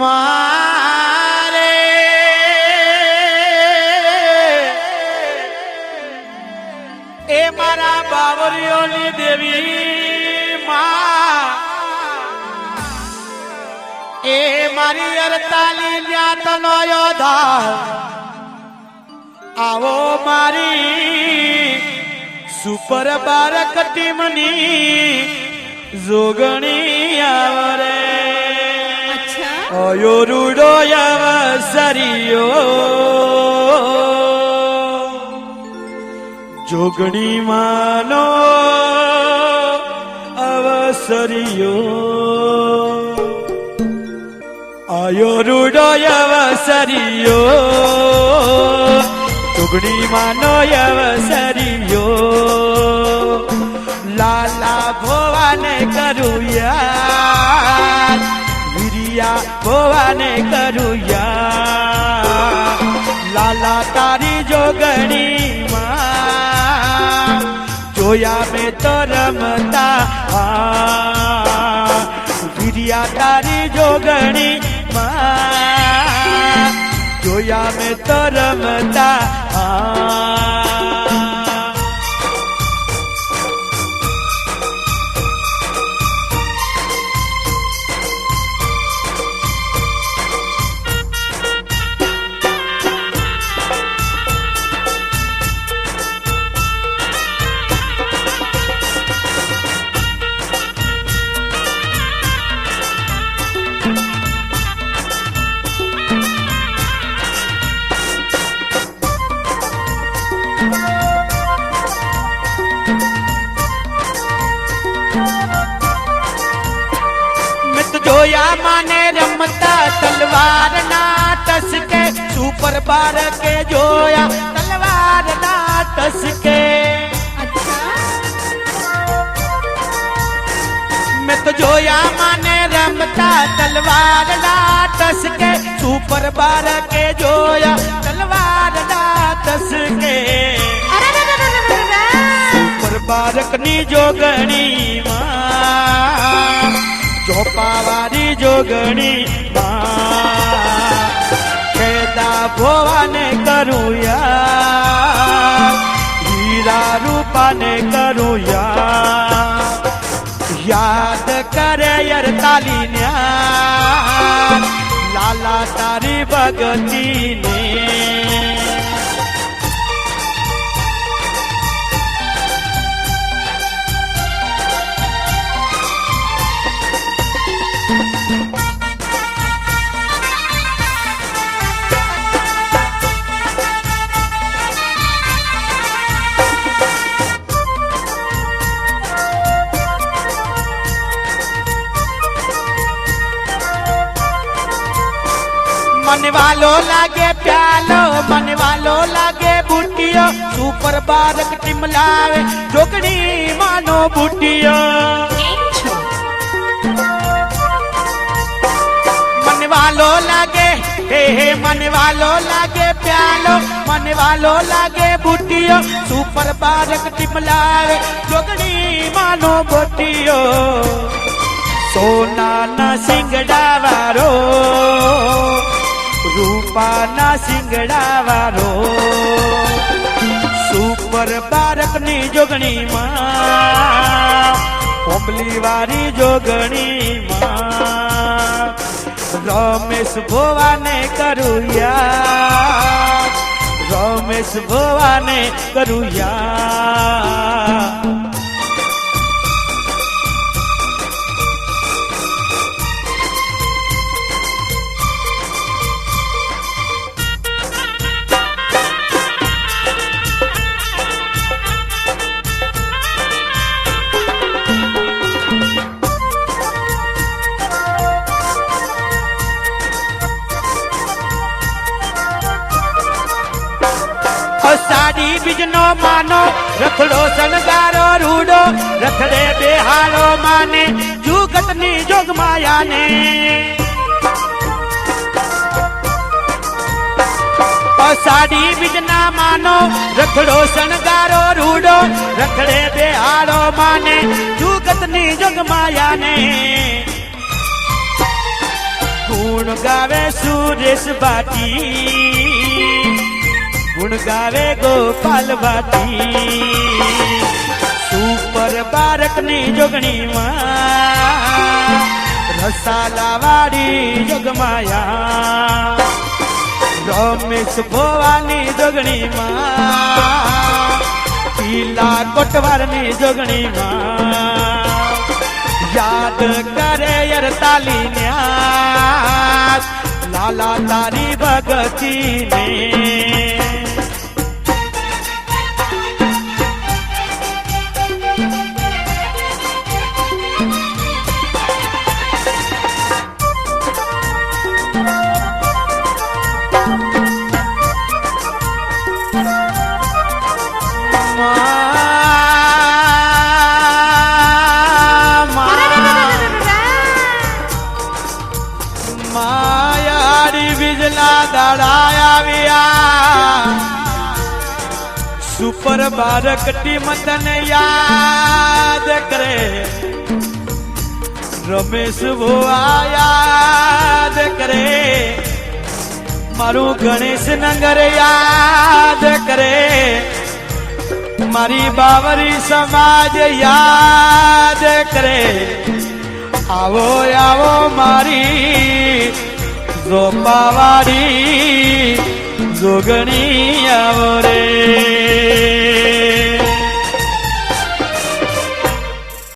মারে। এ মারা বাবরি অলি দেবী। મારી અરતાલી જ્ઞાતનો યોધા આવો મારી સુપર બારક ટીમની જોગણી આવરે. અયો રૂડો અવસરિયો જોગણી માનો અવસરિયો આયો રૂડો અવસરિયો જોગણી માનો અવસરિયો લાલા ભોવાને કરું યાર વિરિયા ભોવાને કરું યાર લાલા તારી જોગણી માં જોયા મેં તો રમતા. વિરિયા તારી જોગણી માં જોયા મેં તરમતા રમતા આ. જોયા માને રમતા તલવાર ના ટસકે સુપર બાર કે જોયા તલવાર ના ટસકે અચ્છા મેં તો જોયા માને રમતા તલવાર ના ટસકે સુપર બાર કે જોયા તલવાર ના ટસકે સુપર બારકની જોગણી માં ચોપાવાળી જોગણી ખેદા ભોવાને કરું યાર. હીરા રૂપાને કરું યાર. યાદ કરે યાર તાલી લાલા તારી ભગતીને बनवालो लागे प्यालो, बनवालो लागे बूटियो। सुपर बारक टिमलावे जोगड़ी मानो बूटियो। बनवालो लागे, हे हे मन लागे प्यालो मन लागे बूटियो। सुपर बारक टिमलावे जोगड़ी मानो बोटियो। सोना ना सिंगड़ा वारो। રૂપાના સિંગડા વાળો સુપર બારકની જોગણીમાં કોમલી વાળી જોગણીમાં. રમેશ ભોવાને કરું યાર રમેશ ભોવાને કરું યાર સાડી બીજનો માનો રખડો શણગારો રૂડો રખડે બેહારો માને જુગતની જોગ માયાને અષાઢી બીજના માનો રખડો શણગારો રૂડો રખડે બેહાડો માને જુગતની જગમાયાને ગુણ ગાવે સુરેશ બાટી ગુણ ગાવે ગોપાલ ભાતી સુપર બારકની જોગણીમાં રસાલા વાળી જગમાયા. રમેશ ભવાની જોગણીમાં, પીલા કોટવારની જોગણીમાં. યાદ કરે યર તાલી લાલા लाला तारी भगतीने દાડા આવ્યા. સુપર બારક ટીમ તને યાદ કરે. રમેશ ભુવા યાદ કરે. મારું ગણેશ નગર યાદ કરે. મારી બાવરી સમાજ યાદ કરે. આવો આવો મારી રોપાવાડી જોગણી આવો